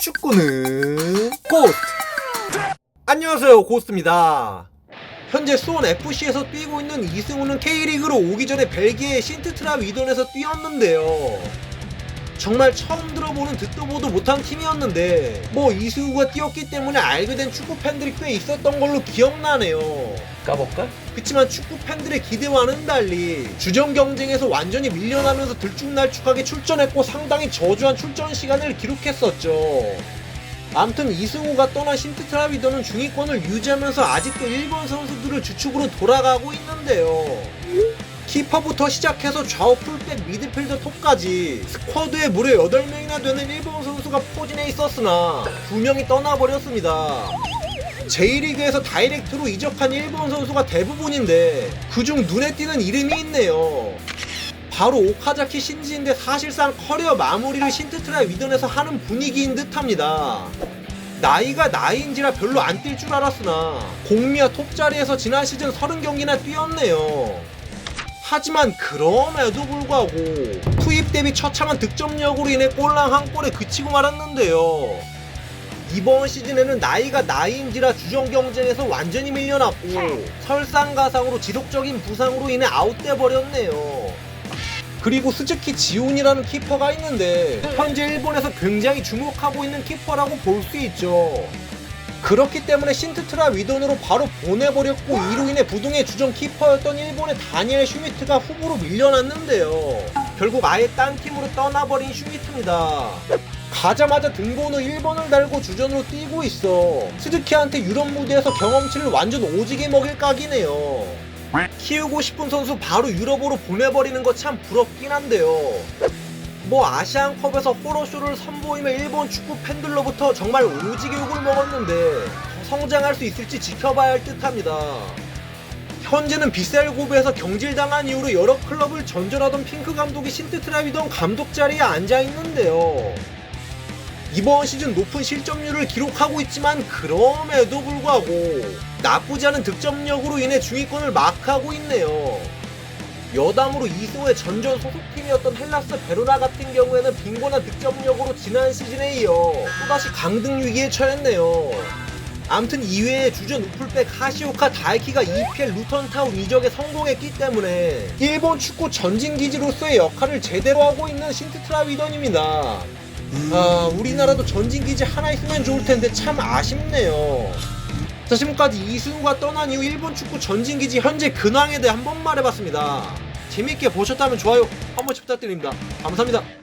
축구는 고스트. 안녕하세요 고스트입니다. 현재 수원 FC에서 뛰고 있는 이승우는 K리그로 오기 전에 벨기에 신트트라 위던에서 뛰었는데요 정말 처음 들어보는 듣도 보도 못한 팀이었는데 뭐 이승우가 뛰었기 때문에 알게 된 축구 팬들이 꽤 있었던 걸로 기억나네요 까볼까? 그치만 축구 팬들의 기대와는 달리 주전 경쟁에서 완전히 밀려나면서 들쭉날쭉하게 출전했고 상당히 저조한 출전 시간을 기록했었죠. 암튼 이승우가 떠난 신트트라 위더는 중위권을 유지하면서 아직도 일본 선수들을 주축으로 돌아가고 있는데요. 키퍼부터 시작해서 좌우 풀백 미드필더 톱까지 스쿼드에 무려 8명이나 되는 일본 선수가 포진해 있었으나 2명이 떠나버렸습니다. J리그에서 다이렉트로 이적한 일본 선수가 대부분인데 그중 눈에 띄는 이름이 있네요. 바로 오카자키 신지인데 사실상 커리어 마무리를 신트트라 위던에서 하는 분위기인 듯합니다. 나이가 나이인지라 별로 안 뛸 줄 알았으나 공미와 톱자리에서 지난 시즌 30경기나 뛰었네요. 하지만 그럼에도 불구하고 투입 대비 처참한 득점력으로 인해 골랑 한 골에 그치고 말았는데요. 이번 시즌에는 나이가 나이인지라 주전 경쟁에서 완전히 밀려났고 설상가상으로 지속적인 부상으로 인해 아웃돼 버렸네요. 그리고 스즈키 지훈이라는 키퍼가 있는데 현재 일본에서 굉장히 주목하고 있는 키퍼라고 볼 수 있죠. 그렇기 때문에 신트트라 위던으로 바로 보내버렸고 이로 인해 부동의 주전 키퍼였던 일본의 다니엘 슈미트가 후보로 밀려났는데요. 결국 아예 딴 팀으로 떠나버린 슈미트입니다. 가자마자 등번호 1번을 달고 주전으로 뛰고 있어. 스즈키한테 유럽 무대에서 경험치를 완전 오지게 먹일 각이네요. 키우고 싶은 선수 바로 유럽으로 보내버리는 거 참 부럽긴 한데요. 뭐 아시안컵에서 호러쇼를 선보이며 일본 축구 팬들로부터 정말 오지게 욕을 먹었는데 더 성장할 수 있을지 지켜봐야 할 듯합니다. 현재는 비셀고브에서 경질당한 이후로 여러 클럽을 전전하던 핑크 감독이 신트트라비던 감독 자리에 앉아 있는데요. 이번 시즌 높은 실점률을 기록하고 있지만 그럼에도 불구하고 나쁘지 않은 득점력으로 인해 중위권을 마크하고 있네요. 여담으로 이승우의 전전 소속팀이었던 헬라스 베로나 같은 경우에는 빈곤한 득점력으로 지난 시즌에 이어 또다시 강등 위기에 처했네요. 암튼 이외에 주전 우풀백 하시오카 다이키가 EPL 루턴타운 이적에 성공했기 때문에 일본 축구 전진기지로서의 역할을 제대로 하고 있는 신트트라 위던입니다. 아, 우리나라도 전진기지 하나 있으면 좋을 텐데 참 아쉽네요. 자, 지금까지 이승우가 떠난 이후 일본 축구 전진기지 현재 근황에 대해 한번 말해봤습니다. 재밌게 보셨다면 좋아요 한 번씩 부탁드립니다. 감사합니다.